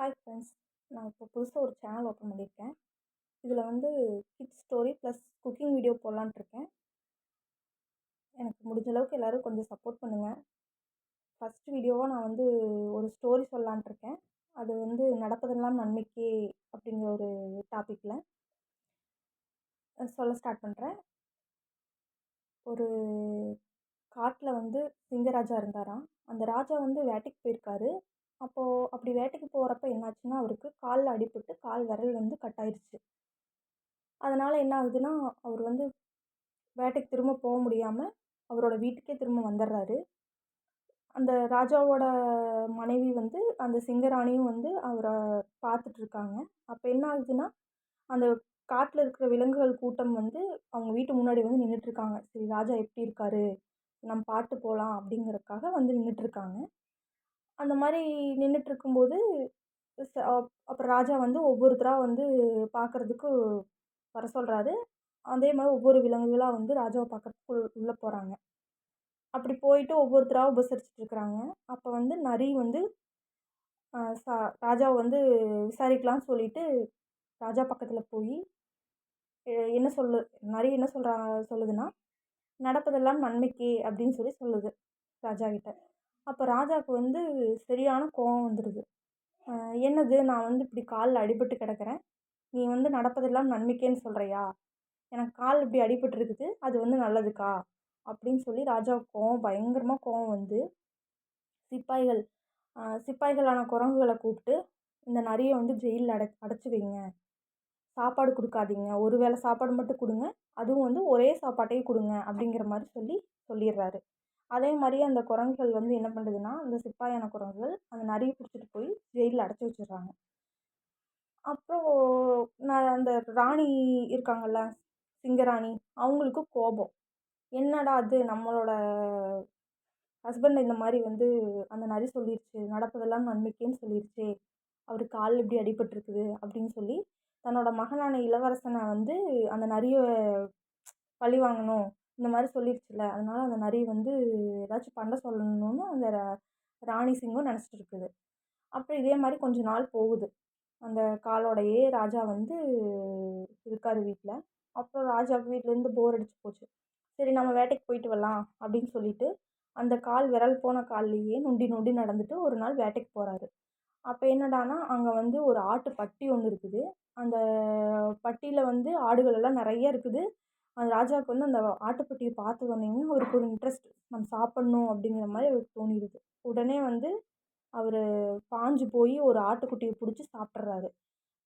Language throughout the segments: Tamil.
ஹாய் ஃப்ரெண்ட்ஸ் நான் இப்போ புதுசாக ஒரு சேனல் ஓப்பன் பண்ணியிருக்கேன் இதில் வந்து kids story plus cooking video போடலான்ட்ருக்கேன் எனக்கு முடிஞ்ச அளவுக்கு எல்லோரும் கொஞ்சம் சப்போர்ட் பண்ணுங்கள் ஃபஸ்ட் வீடியோவாக நான் வந்து ஒரு ஸ்டோரி சொல்லலான்ட்ருக்கேன் அது வந்து நடப்பதெல்லாம் நன்மைக்கே அப்படிங்கிற ஒரு டாப்பிக்கில் சொல்ல ஸ்டார்ட் பண்ணுறேன் ஒரு காட்டில் வந்து சிங்கராஜா இருந்தாராம். அந்த ராஜா வந்து வேட்டைக்கு போயிருக்காரு. அப்போது அப்படி வேட்டைக்கு போகிறப்ப என்னாச்சுன்னா அவருக்கு காலில் அடிபட்டு கால் விரல் வந்து கட் ஆயிடுச்சு அதனால் என்ன ஆகுதுன்னா அவர் வந்து வேட்டைக்கு திரும்ப போக முடியாமல் அவரோட வீட்டுக்கே திரும்ப வந்துடுறாரு அந்த ராஜாவோட மனைவி வந்து அந்த சிங்கராணியும் வந்து அவரை பார்த்துட்ருக்காங்க அப்போ என்ன ஆகுதுன்னா அந்த காட்டில் இருக்கிற விலங்குகள் கூட்டம் வந்து அவங்க வீட்டு முன்னாடி வந்து நின்றுட்டுருக்காங்க சரி ராஜா எப்படி இருக்காரு? நம்ம பாட்டு போகலாம் அப்படிங்கிறதுக்காக வந்து நின்றுட்டுருக்காங்க அந்த மாதிரி நின்றுட்டுருக்கும்போது ச அப்புறம் ராஜா வந்து ஒவ்வொருத்தராக வந்து பார்க்கறதுக்கு வர சொல்கிறாரு அதே மாதிரி ஒவ்வொரு விலங்குகளாக வந்து ராஜாவை பார்க்கறதுக்கு உள்ளே போகிறாங்க அப்படி போயிட்டு ஒவ்வொருத்தராக உபசரிச்சுட்டு இருக்கிறாங்க அப்போ வந்து நரி வந்து சா ராஜாவை வந்து விசாரிக்கலாம்னு சொல்லிட்டு ராஜா பக்கத்தில் போய் என்ன சொல்லு நரி என்ன சொல்கிறா சொல்லுதுன்னா நடப்பதெல்லாம் நன்மைக்கு அப்படின்னு சொல்லி சொல்லுது ராஜா கிட்ட. அப்போ ராஜாவுக்கு வந்து சரியான கோபம் வந்துடுது என்னது? நான் வந்து இப்படி காலில் அடிபட்டு கிடக்கிறேன். நீ வந்து நடப்பதெல்லாம் நன்மைக்கேன்னு சொல்கிறியா எனக்கு கால் இப்படி அடிபட்டுருக்குது. அது வந்து நல்லதுக்கா? அப்படின்னு சொல்லி ராஜாவுக்கு கோவம் பயங்கரமாக கோவம் வந்து சிப்பாய்கள் சிப்பாய்களான குரங்குகளை கூப்பிட்டு இந்த நிறைய வந்து ஜெயிலில் அடை அடைச்சி வைங்க. சாப்பாடு கொடுக்காதீங்க. ஒரு வேளை சாப்பாடு மட்டும் கொடுங்க. அதுவும் வந்து ஒரே சாப்பாட்டையே கொடுங்க. அப்படிங்கிற மாதிரி சொல்லி சொல்லிடுறாரு. அதே மாதிரியே அந்த குரங்குகள் வந்து என்ன பண்ணுதுன்னா அந்த சிப்பாயான குரங்குகள் அந்த நரியை பிடிச்சிட்டு போய் ஜெயிலில் அடைச்சி வச்சிடுறாங்க. அப்புறம் நான் அந்த ராணி இருக்காங்கல்ல சிங்கராணி அவங்களுக்கு கோபம். என்னடா அது? நம்மளோட ஹஸ்பண்ட் இந்த மாதிரி வந்து அந்த நரி சொல்லிருச்சு நடப்பதெல்லாம் நன்மைக்கேன்னு சொல்லிடுச்சு அவர் கால் இப்படி அடிபட்டிருக்குது அப்படின்னு சொல்லி தன்னோட மகனான இளவரசனை வந்து அந்த நரியை பழி வாங்கணும் இந்த மாதிரி சொல்லிருச்சுல்ல. அதனால் அந்த நரி வந்து ஏதாச்சும் பண்ண சொல்லணும்னு அந்த ராணி சிங்கம் நினச்சிட்டு இருக்குது அப்புறம் இதே மாதிரி கொஞ்ச நாள் போகுது. அந்த காலோடையே ராஜா வந்து இருக்கார் வீட்டில் அப்புறம் ராஜாவுக்கு வீட்டிலேருந்து போர் அடிச்சு போச்சு. சரி நம்ம வேட்டைக்கு போயிட்டு வரலாம் அப்படின்னு சொல்லிட்டு அந்த கால் விரல் போன கால்லையே நொண்டி நொண்டி நடந்துட்டு ஒரு நாள் வேட்டைக்கு போகிறாரு அப்போ என்னடானா அங்கே வந்து ஒரு ஆட்டு பட்டி ஒன்று இருக்குது. அந்த பட்டியில் வந்து ஆடுகள் எல்லாம் நிறைய இருக்குது. அந்த ராஜாவுக்கு வந்து அந்த ஆட்டுப்பட்டியை பார்த்தவொன்னேயுமே அவருக்கு ஒரு இன்ட்ரெஸ்ட் நம்ம சாப்பிட்ணும் அப்படிங்கிற மாதிரி அவருக்கு தோணிடுது உடனே வந்து அவர் பாஞ்சு போய் ஒரு ஆட்டுக்குட்டியை பிடிச்சி சாப்பிட்றாரு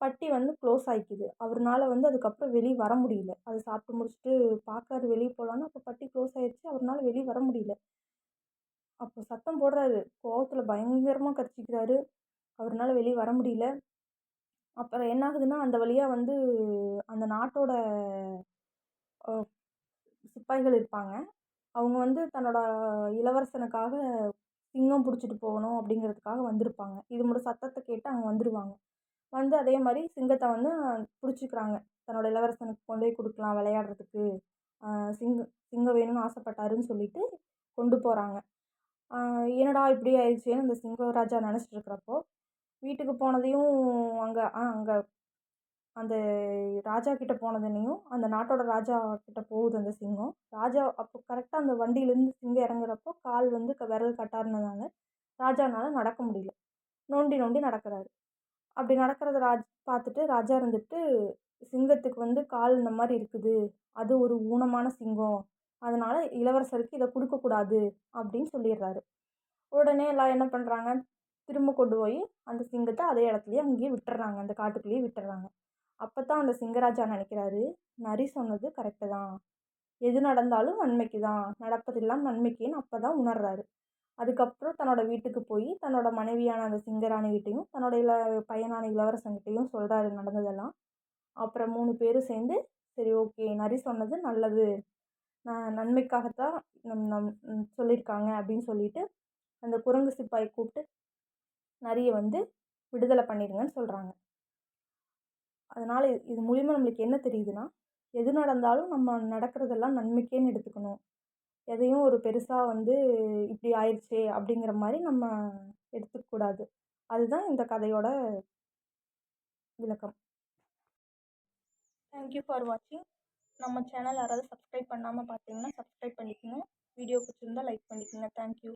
பட்டி வந்து க்ளோஸ் ஆகிக்குது அவர்னால வந்து அதுக்கப்புறம் வெளியே வர முடியல. அது சாப்பிட்டு முடிச்சுட்டு பார்க்காரு வெளியே போகலான்னு அப்போ பட்டி க்ளோஸ் ஆகிடுச்சு அவர்னால வெளியே வர முடியல. அப்போ சத்தம் போடுறாரு. கோவத்தில் பயங்கரமாக கத்திக்கிறாரு அவர்னால வெளியே வர முடியல. அப்புறம் என்ன ஆகுதுன்னா அந்த வழியாக வந்து அந்த நாட்டோட சிப்பாய்கள் இருப்பாங்க. அவங்க வந்து தன்னோட இளவரசனுக்காக சிங்கம் பிடிச்சிட்டு போகணும் அப்படிங்கிறதுக்காக வந்திருப்பாங்க. இதனோட சத்தத்தை கேட்டு அங்கே வந்துடுவாங்க வந்து அதே மாதிரி சிங்கத்தை வந்து பிடிச்சிக்கிறாங்க. தன்னோட இளவரசனுக்கு கொண்டு போய் கொடுக்கலாம் விளையாடுறதுக்கு. சிங்கம் சிங்கம் வேணும்னு ஆசைப்பட்டாருன்னு சொல்லிட்டு கொண்டு போகிறாங்க என்னடா இப்படி ஆயிடுச்சேன்னு அந்த சிங்கம் ராஜா நினச்சிட்டு இருக்கிறப்போ வீட்டுக்கு போனதையும் அங்கே ஆ அங்கே அந்த ராஜா கிட்ட போனதுனையும் அந்த நாட்டோட ராஜா கிட்ட போகுது அந்த சிங்கம். ராஜா அப்போ கரெக்டாக அந்த வண்டியிலேருந்து சிங்கம் இறங்குறப்போ கால் வந்து விரல் கட்டாருனதால ராஜானால நடக்க முடியல. நோண்டி நோண்டி நடக்கிறாரு. அப்படி நடக்கிறத ராஜ் பார்த்துட்டு ராஜா இருந்துட்டு சிங்கத்துக்கு வந்து கால் இந்த மாதிரி இருக்குது. அது ஒரு ஊனமான சிங்கம். அதனால் இளவரசருக்கு இதை கொடுக்கக்கூடாது அப்படின்னு சொல்லிடுறாரு. உடனே எல்லாம் என்ன பண்ணுறாங்க திரும்ப கொண்டு போய் அந்த சிங்கத்தை அதே இடத்துலையே அங்கேயே விட்டுறாங்க. அந்த காட்டுக்குள்ளேயே விட்டுறாங்க. அப்போ தான் அந்த சிங்கராஜா நினைக்கிறாரு நரி சொன்னது கரெக்டு தான். எது நடந்தாலும் நன்மைக்கு தான் நடப்பதெல்லாம் நன்மைக்குன்னு அப்போ தான் உணர்றாரு. அதுக்கப்புறம் தன்னோட வீட்டுக்கு போய் தன்னோட மனைவியான அந்த சிங்கராணிகிட்டையும் தன்னோட இள பையனான இளவரசங்கிட்டையும் சொல்கிறாரு நடந்ததெல்லாம். அப்புறம் மூணு பேரும் சேர்ந்து சரி ஓகே நரி சொன்னது நல்லது. நன்மைக்காகத்தான் நம் நம் சொல்லியிருக்காங்க அப்படின்னு சொல்லிட்டு அந்த குரங்கு சிப்பாயை கூப்பிட்டு நரியை வந்து விடுதலை பண்ணிடுங்கன்னு சொல்கிறாங்க அதனால் இது மூலிமா நம்மளுக்கு என்ன தெரியுதுன்னா எது நடந்தாலும் நம்ம நடக்கிறதெல்லாம் நன்மைக்கேன்னு எடுத்துக்கணும். எதையும் ஒரு பெருசாக வந்து இப்படி ஆயிடுச்சே அப்படிங்கிற மாதிரி நம்ம எடுத்துக்கக்கூடாது அதுதான் இந்த கதையோட விளக்கம். தேங்க்யூ ஃபார் வாட்சிங் நம்ம சேனல் யாராவது சப்ஸ்கிரைப் பண்ணாமல் பார்த்தீங்கன்னா சப்ஸ்கிரைப் பண்ணிக்கணும் வீடியோ பிடிச்சிருந்தா லைக் பண்ணிக்கோங்க. தேங்க்யூ